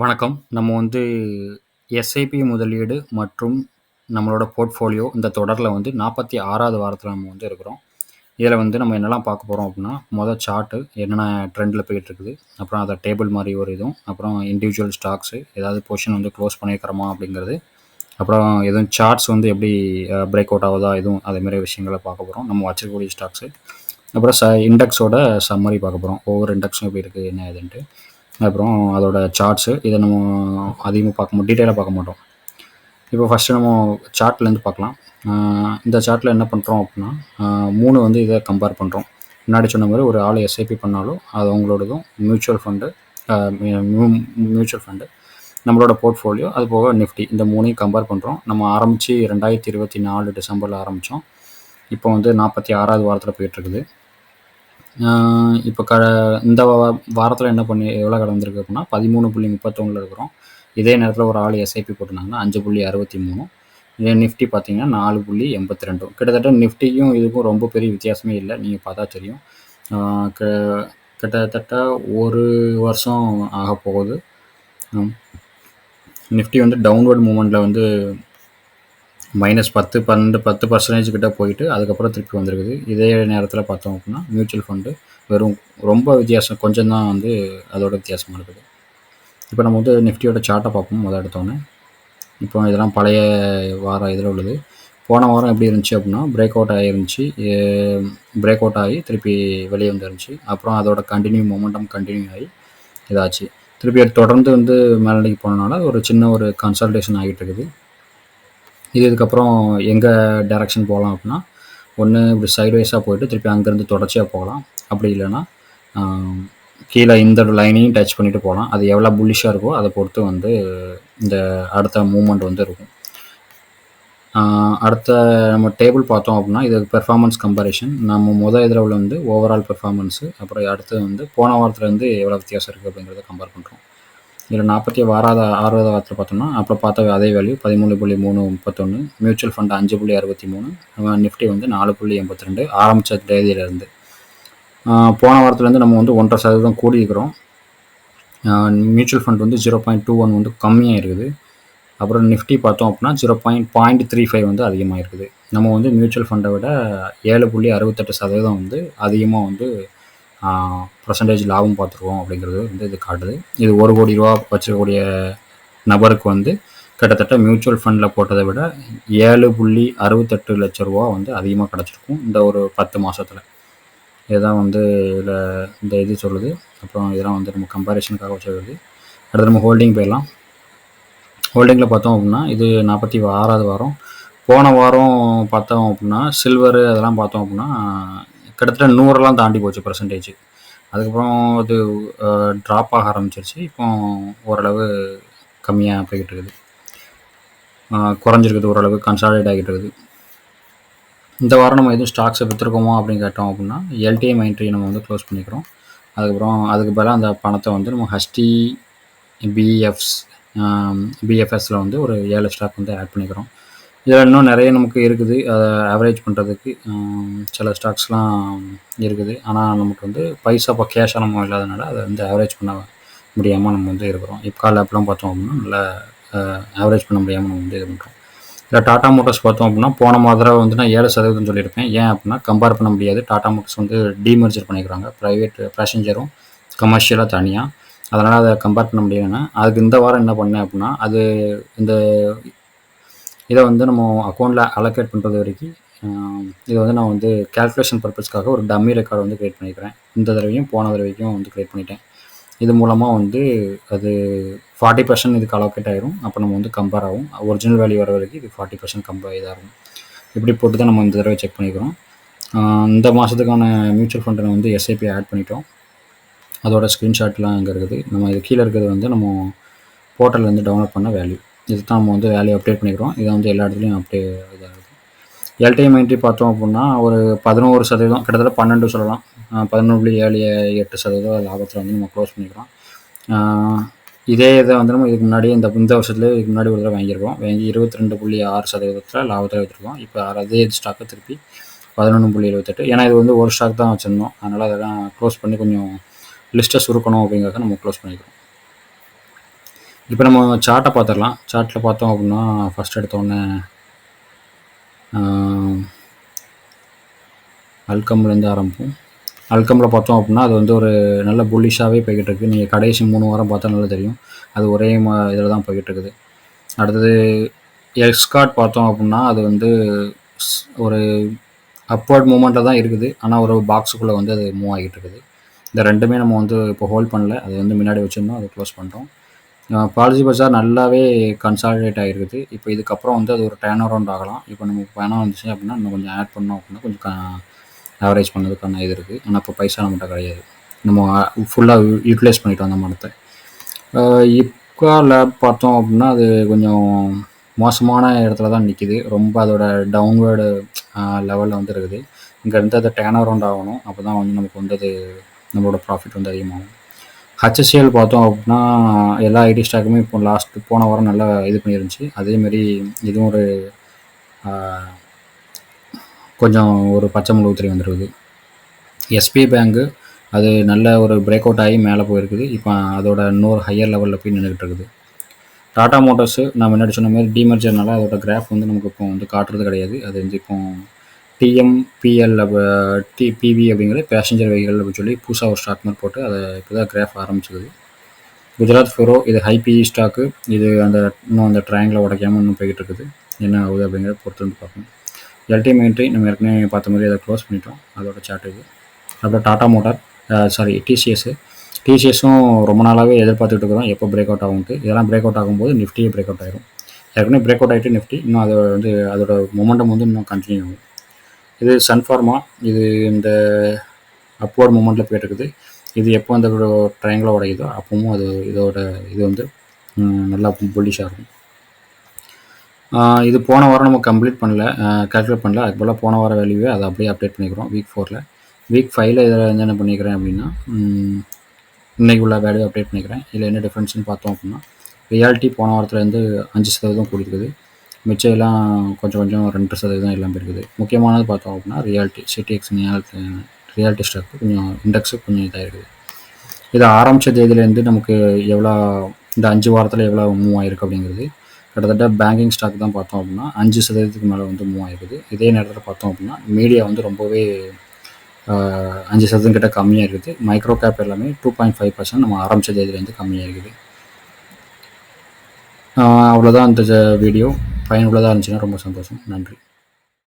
வணக்கம். நம்ம வந்து எஸ்ஐபி முதலீடு மற்றும் நம்மளோட போர்ட்ஃபோலியோ இந்த தொடரில் வந்து நாற்பத்தி ஆறாவது வாரத்தில் நம்ம வந்து இருக்கிறோம். இதில் வந்து நம்ம என்னலாம் பார்க்க போகிறோம் அப்படின்னா மொதல் சார்ட்டு என்னென்ன ட்ரெண்டில் போயிட்டு இருக்குது அப்புறம் அதை டேபிள் மாதிரி ஒரு இதுவும், அப்புறம் இண்டிவிஜுவல் ஸ்டாக்ஸு ஏதாவது பொசிஷன் வந்து க்ளோஸ் பண்ணியிருக்கிறோமா அப்படிங்கிறது. அப்புறம் எதுவும் சார்ட்ஸ் வந்து எப்படி பிரேக் அவுட் ஆகுதா எதுவும் அதே மாரி பார்க்க போகிறோம் நம்ம வச்சிருக்கக்கூடிய ஸ்டாக்ஸு. அப்புறம் ச இண்டெக்ஸோட சம்மரி பார்க்க போகிறோம் ஒவ்வொரு இண்டெக்ஸும் எப்படி இருக்குது என்ன ஏதுன்ட்டு. அப்புறம் அதோட சார்ட்ஸு இதை நம்ம அதிகமாக பார்க்க மாட்டோம். டீட்டெயிலாக பார்க்க மாட்டோம். இப்போ ஃபர்ஸ்ட்டு நம்ம சார்ட்லேருந்து பார்க்கலாம். இந்த சார்ட்டில் என்ன பண்ணுறோம் அப்படின்னா மூணு வந்து இதை கம்பேர் பண்ணுறோம் முன்னாடி சொன்ன மாதிரி ஒரு ஆள் எஸ்ஐபி பண்ணாலும், அது அவங்களோடதும் மியூச்சுவல் ஃபண்டு மியூச்சுவல் ஃபண்டு, நம்மளோட போர்ட்ஃபோலியோ, அது போக நிஃப்டி இந்த மூணையும் கம்பேர் பண்ணுறோம் நம்ம ஆரம்பித்து ரெண்டாயிரத்தி இருபத்தி நாலு டிசம்பரில் ஆரம்பித்தோம் இப்போ வந்து நாற்பத்தி ஆறாவது வாரத்தில் போயிட்டுருக்குது. இப்போ க இந்த வாரத்தில் என்ன பண்ணி எவ்வளோ கடந்திருக்கு அப்டின்னா 13.31ல இருக்கிறோம். இதே நேரத்தில் ஒரு ஆள் எஸ்ஐபி போட்டிருந்தாங்கன்னா 5.63 இதே நிஃப்டி பார்த்தீங்கன்னா 4.82 கிட்டத்தட்ட நிஃப்டிக்கும் இதுக்கும் ரொம்ப பெரிய வித்தியாசமே இல்லை. நீங்கள் பார்த்தா தெரியும். க கிட்டத்தட்ட ஒரு வருஷம் ஆக போகுது. நிஃப்டி வந்து டவுன்வர்ட் மூமெண்ட்டில் வந்து -10 12 10% கிட்ட போயிட்டு, அதுக்கப்புறம் திருப்பி வந்திருக்குது. இதே நேரத்தில் பார்த்தோம் அப்படின்னா மியூச்சுவல் ஃபண்டு வெறும் ரொம்ப வித்தியாசம் கொஞ்சம் தான் வந்து அதோட வித்தியாசமாக இருக்குது. இப்போ நம்ம வந்து நிஃப்டியோட சார்ட்டை பார்ப்போம் முதல் எடுத்தோன்னே இப்போ இதெல்லாம் பழைய வாரம் இதில் உள்ளது. போன வாரம் எப்படி இருந்துச்சு அப்படின்னா பிரேக் அவுட் ஆகிருந்துச்சு பிரேக் அவுட் ஆகி திருப்பி வெளியே வந்துருந்துச்சு. அப்புறம் அதோட கண்டினியூ மொமெண்டம் கண்டினியூ ஆகி இதாச்சு. திருப்பி தொடர்ந்து வந்து மேலடைக்கு போனனால ஒரு சின்ன ஒரு கன்சல்டேஷன் ஆகிட்டு இருக்குது. இது இதுக்கப்புறம் எங்கே டேரெக்ஷன் போகலாம் அப்படின்னா ஒன்று இப்படி சைட்வைஸாக போயிட்டு திருப்பி அங்கேருந்து தொடர்ச்சியாக போகலாம். அப்படி இல்லைன்னா கீழே இந்த லைனையும் டச் பண்ணிட்டு போகலாம் அது எவ்வளோ புல்லிஷாக இருக்கோ அதை பொறுத்து வந்து இந்த அடுத்த மூமெண்ட் வந்து இருக்கும். அடுத்த நம்ம டேபிள் பார்த்தோம் அப்படின்னா இது பெர்ஃபார்மன்ஸ் கம்பேரிஷன் நம்ம மொதல் இதில் உள்ள வந்து ஓவரால் பெர்ஃபார்மன்ஸு, அப்புறம் அடுத்து வந்து போன வாரத்துலேருந்து எவ்வளோ வித்தியாசம் இருக்கு அப்படிங்கிறத கம்பேர் பண்ணுறோம் இதில் நாற்பத்தி வாராத ஆறாவது வாரத்தில் பார்த்தோம்னா அப்போ பார்த்த அதே வேல்யூ பதிமூணு புள்ளி மூணு முப்பத்தொன்று மியூச்சுவல் ஃபண்ட் அஞ்சு புள்ளி அறுபத்தி மூணு நிஃப்டி வந்து நாலு புள்ளி எண்பத்தி ரெண்டு ஆரம்பித்த தேதியிலேருந்து. போன வாரத்துலேருந்து நம்ம வந்து ஒன்றரை சதவீதம் கூடியிருக்கிறோம். மியூச்சுவல் ஃபண்ட் வந்து ஜீரோ பாயிண்ட் டூ ஒன் வந்து கம்மியாக இருக்குது. அப்புறம் நிஃப்டி பார்த்தோம் அப்படின்னா zero point point three five வந்து அதிகமாக இருக்குது. நம்ம வந்து மியூச்சுவல் ஃபண்டை விட ஏழு புள்ளி அறுபத்தெட்டு சதவீதம் வந்து அதிகமாக வந்து பர்சன்டேஜ் லாபம் பார்த்துருவோம் அப்படிங்கிறது வந்து இது காட்டுது. இது ஒரு கோடி ரூபா வச்சிருக்கக்கூடிய நபருக்கு வந்து கிட்டத்தட்ட மியூச்சுவல் ஃபண்டில் போட்டதை விட ஏழு புள்ளி அறுபத்தெட்டு லட்ச ரூபா வந்து அதிகமாக கிடச்சிருக்கும் இந்த ஒரு பத்து மாதத்தில் இதுதான் வந்து இதில் இந்த இது சொல்லுது. அப்புறம் இதெல்லாம் வந்து நம்ம கம்பேரிஷனுக்காக வச்சுருக்குது அடுத்து நம்ம ஹோல்டிங் போயிடலாம். ஹோல்டிங்கில் பார்த்தோம் அப்படின்னா இது 46வது வாரம். போன வாரம் பார்த்தோம் அப்படின்னா சில்வரு அதெல்லாம் பார்த்தோம் அப்படின்னா கிட்டத்தட்ட 100லாம் தாண்டி போச்சு பர்சன்டேஜ் அதுக்கப்புறம் அது ட்ராப் ஆக ஆரம்பிச்சிருச்சு. இப்போ ஓரளவு கம்மியாக போய்கிட்டு இருக்குது. குறைஞ்சிருக்குது ஓரளவு கன்சாலிடேட் ஆகிட்டு இருக்குது. இந்த வாரம் நம்ம எதுவும் ஸ்டாக்ஸை வித்துருக்கோமா அப்படின்னு கேட்டோம் அப்படின்னா எல்டிஎம் என்ட்ரி நம்ம வந்து க்ளோஸ் பண்ணிக்கிறோம். அதுக்கப்புறம் அதுக்கு பதிலாக அந்த பணத்தை வந்து நம்ம ஹஸ்டி பிஎஃப்ஸ் பிஎஃப்எஸில் வந்து ஒரு ஏழு ஸ்டாக் வந்து ஆட் பண்ணிக்கிறோம். இதில் இன்னும் நிறைய நமக்கு இருக்குது. அதை ஆவரேஜ் பண்ணுறதுக்கு சில ஸ்டாக்ஸ்லாம் இருக்குது. ஆனால் நமக்கு வந்து பைசா இப்போ கேஷாக நம்ம இல்லாதனால அதை வந்து ஆவரேஜ் பண்ண முடியாமல் நம்ம வந்து இருக்கிறோம். இப்கால் ஆப்லாம் பார்த்தோம் அப்படின்னா நல்லா ஆவரேஜ் பண்ண முடியாமல் நம்ம வந்து இது பண்ணுறோம் இல்லை டாடா மோட்டார்ஸ் பார்த்தோம் அப்படின்னா போன மாதிரி வந்து நான் ஏழு சதவீதம் சொல்லியிருப்பேன். ஏன் அப்படின்னா கம்பேர் பண்ண முடியாது. டாடா மோட்டர்ஸ் வந்து டீமெர்ஜர் பண்ணிக்கிறாங்க ப்ரைவேட் பேசஞ்சரும், கமர்ஷியலாக தனியாக அதனால் அதை கம்பேர் பண்ண முடியலைன்னா அதுக்கு இந்த வாரம் என்ன பண்ணேன் அப்படின்னா அது இந்த இதை வந்து நம்ம அக்கௌண்ட்டில் அலோகேட் பண்ணுறது வரைக்கும் இதை வந்து நான் வந்து கால்குலேஷன் பர்பஸ்க்காக ஒரு டம்மி ரெக்கார்டு வந்து க்ரியேட் பண்ணிக்கிறேன் இந்த தடவையும், போன தடவைக்கும் வந்து க்ரியேட் பண்ணிட்டேன். இது மூலமாக வந்து அது 40% இதுக்கு அலோகேட் ஆகிரும் அப்போ நம்ம வந்து கம்பேர் ஆகும். ஒரிஜினல் வேல்யூ வர வரைக்கும் இது 40% கம்பேர் இதாகும். இப்படி போட்டு தான் நம்ம இந்த தடவை செக் பண்ணிக்கிறோம். இந்த மாதத்துக்கான மியூச்சுவல் ஃபண்ட வந்து எஸ்ஐபி ஆட் பண்ணிட்டோம். அதோட ஸ்க்ரீன்ஷாட்லாம் அங்கே இருக்குது. நம்ம இது கீழே இருக்கிறது வந்து நம்ம போர்ட்டல்லேருந்து டவுன்லோட் பண்ண வேல்யூ. இதுதான் நம்ம வந்து வேல்யூ அப்டேட் பண்ணிக்கிறோம். இதை வந்து எல்லா இடத்துலையும் அப்டே இதாகுது. எல்டிஎம் என்ட்ரி பார்த்தோம் அப்படின்னா ஒரு 11% கிட்டத்தட்ட 12 சொல்லலாம். பதினொன்று ஏழு எட்டு சதவீதம் லாபத்தில் வந்து நம்ம க்ளோஸ் பண்ணிக்கிறோம். இதே இதை வந்து நம்ம இதுக்கு முன்னாடி இந்த இந்த வருஷத்துலேயே இதுக்கு முன்னாடி ஒரு தடவ வாங்கியிருக்கோம். வாங்கி இருபத்ரெண்டு புள்ளி ஆறு சதவீதத்தில் லாபத்தில் வச்சுருக்கோம் இப்போ அதே ஸ்டாக்க திருப்பி 11.78 ஏன்னா இது வந்து ஒரு ஸ்டாக் தான் வச்சுருந்தோம் அதனால் அதெல்லாம் க்ளோஸ் பண்ணி கொஞ்சம் லிஸ்ட்டை சுருக்கணும் அப்படிங்கிறத நம்ம க்ளோஸ் பண்ணிக்கிறோம். இப்போ நம்ம சார்ட்டை பார்த்துடலாம் சார்ட்டில் பார்த்தோம் அப்படின்னா ஃபஸ்ட் எடுத்தோடனே அல்கம்லேருந்து ஆரம்பிப்போம். அல்கமில் பார்த்தோம் அப்படின்னா அது வந்து ஒரு நல்ல புல்லிஷாகவே போய்கிட்டு இருக்குது நீங்கள் கடைசி மூணு வாரம் பார்த்தா நல்லா தெரியும். அது ஒரே மா இதில் தான் போய்கிட்டு இருக்குது அடுத்தது எக்ஸ்கார்ட் பார்த்தோம் அப்படின்னா அது வந்து ஒரு அப்வர்ட் மூமெண்ட்டில் தான் இருக்குது. ஆனால் ஒரு பாக்ஸுக்குள்ளே வந்து அது மூவ் ஆகிட்டு இருக்குது இந்த ரெண்டுமே நம்ம வந்து இப்போ ஹோல்ட் பண்ணல. அது வந்து முன்னாடி வச்சுருந்தோம். அதை க்ளோஸ் பண்ணுறோம் பாலிசி பஜார் நல்லாவே கன்சாலிடேட் ஆகிருக்குது இப்போ இதுக்கப்புறம் வந்து அது ஒரு டேன் அரௌண்ட் ஆகலாம். இப்போ நமக்கு பணம் வந்துச்சு அப்படின்னா இன்னும் கொஞ்சம் ஆட் பண்ணோம் அப்படின்னா கொஞ்சம் ஆவரேஜ் பண்ணதுக்கான இது இருக்குது ஆனால் இப்போ பைசா நம்மகிட்ட கிடையாது. நம்ம ஃபுல்லாக யூட்டிலைஸ் பண்ணிட்டு வந்த மனத்தை இப்போ லேப் பார்த்தோம் அப்படின்னா அது கொஞ்சம் மோசமான இடத்துல தான் நிற்கிது ரொம்ப அதோட டவுன்வேர்டு லெவலில் வந்து இருக்குது. இங்கேருந்து அதை டேன் அரௌண்ட் ஆகணும். அப்போ தான் வந்து நமக்கு வந்து அது நம்மளோட ப்ராஃபிட் வந்து அதிகமாகும். ஹச்எஸ்சிஎல் பார்த்தோம் அப்படின்னா எல்லா ஐடி ஸ்டாக்குமே இப்போ லாஸ்ட் போன வாரம் நல்லா இது பண்ணியிருந்துச்சு அதேமாரி இதுவும் ஒரு கொஞ்சம் ஒரு பச்சை முழுத்திரி வந்துருக்குது. எஸ்பிஐ பேங்க்கு அது நல்ல ஒரு பிரேக் அவுட் ஆகி மேலே போயிருக்குது. இப்போ அதோட இன்னொரு ஹையர் லெவலில் போய் நின்றுக்கிட்டு இருக்குது. டாடா மோட்டர்ஸு நான் முன்னாடி சொன்ன மாதிரி டிமர்ஜர்னால அதோட கிராஃப் வந்து நமக்கு இப்போ வந்து காட்டுறது கிடையாது. அது வந்து இப்போ டிஎம்பிஎல் டி பிவி அப்படிங்கிறது பேசஞ்சர் வெஹிக்கல் அப்படின்னு சொல்லி புதுசாக ஒரு ஸ்டாக் மாதிரி போட்டு அதை இப்போ தான் கிராஃப் ஆரம்பிச்சிருக்குது குஜராத் ஃபெரோ இது ஹைபிஇ ஸ்டாக்கு இது அந்த இன்னும் அந்த ட்ரையாங்கில் உடைக்காமல் இன்னும் போய்கிட்டு இருக்குது. என்ன ஆகுது அப்படிங்கிறத பொறுத்து வந்து பார்க்கணும் எல்டி மெயின்ட்ரி நம்ம ஏற்கனவே பார்த்த மாதிரி அதை க்ளோஸ் பண்ணிட்டோம். அதோட சார்ட் இது. அப்புறம் டாடா மோட்டார் சாரி டிசிஎஸ்ஸு டிசிஎஸும் ரொம்ப நாளாகவே எதிர்பார்த்துட்டு இருக்கிறோம். எப்போ பிரேக் அவுட் ஆகும்ட்டு இதெல்லாம் பிரேக் அவுட் ஆகும்போது நிஃப்டியே பிரேக் அவுட் ஆகிடும் ஏற்கனவே பிரேக் அவுட் ஆகிட்டு நிஃப்டி இன்னும் அதை வந்து அதோட மொமெண்டம் வந்து இன்னும் கண்டினியூ ஆகும். இது சன்ஃபார்மா இது இந்த அப்வர்ட் மூமெண்ட்டில் போயிட்டுருக்குது. இது எப்போ அந்த ட்ரையாங்கில் உடையுதோ அப்பவும் அது இதோட இது வந்து நல்லா புல்லிஷாக இருக்கும். இது போன வாரம் நம்ம கம்ப்ளீட் பண்ணல. கேல்குலேட் பண்ணல. அதுக்கு போல் போன வாரம் வேல்யூவே அதை அப்படியே அப்டேட் பண்ணிக்கிறோம். வீக் ஃபோரில் வீக் ஃபைவ்ல இதில் என்னென்ன என்ன பண்ணிக்கிறேன் அப்படின்னா இன்றைக்கு உள்ள வேல்யூ அப்டேட் பண்ணிக்கிறேன். இதில் என்ன டிஃப்ரென்ஸ்னு பார்த்தோம் அப்படின்னா ரியாலிட்டி போன வாரத்துலேருந்து அஞ்சு சதவீதம் கூடியிருக்குது. மிச்சம் எல்லாம் கொஞ்சம் கொஞ்சம் ரெண்டு சதவீதம் எல்லாம் இருக்குது முக்கியமானது பார்த்தோம் அப்படின்னா ரியாலிட்டி சிடிஎக்ஸ் ரியாலிட்டி ஸ்டாக் கொஞ்சம் இண்டெக்ஸு கொஞ்சம் இதாக இருக்குது. இதை ஆரம்பித்த தேதியிலேருந்து நமக்கு எவ்வளோ இந்த அஞ்சு வாரத்தில் எவ்வளோ மூவ் ஆயிருக்கு அப்படிங்கிறது கிட்டத்தட்ட பேங்கிங் ஸ்டாக் தான் பார்த்தோம் அப்படின்னா அஞ்சு சதவீதத்துக்கு மேலே வந்து மூவ் ஆயிருக்குது இதே நேரத்தில் பார்த்தோம் அப்படின்னா மீடியா வந்து ரொம்பவே அஞ்சு சதவீதம் கிட்ட கம்மியாக இருக்குது. மைக்ரோ கேப் எல்லாமே டூ பாயிண்ட் ஃபைவ் பர்சன்ட் நம்ம ஆரம்பித்த தேதியிலேருந்து கம்மியாக இருக்குது. அவ்வளோதான் அந்த வீடியோ பயனுள்ளதாக இருந்துச்சுன்னா ரொம்ப சந்தோஷம். நன்றி.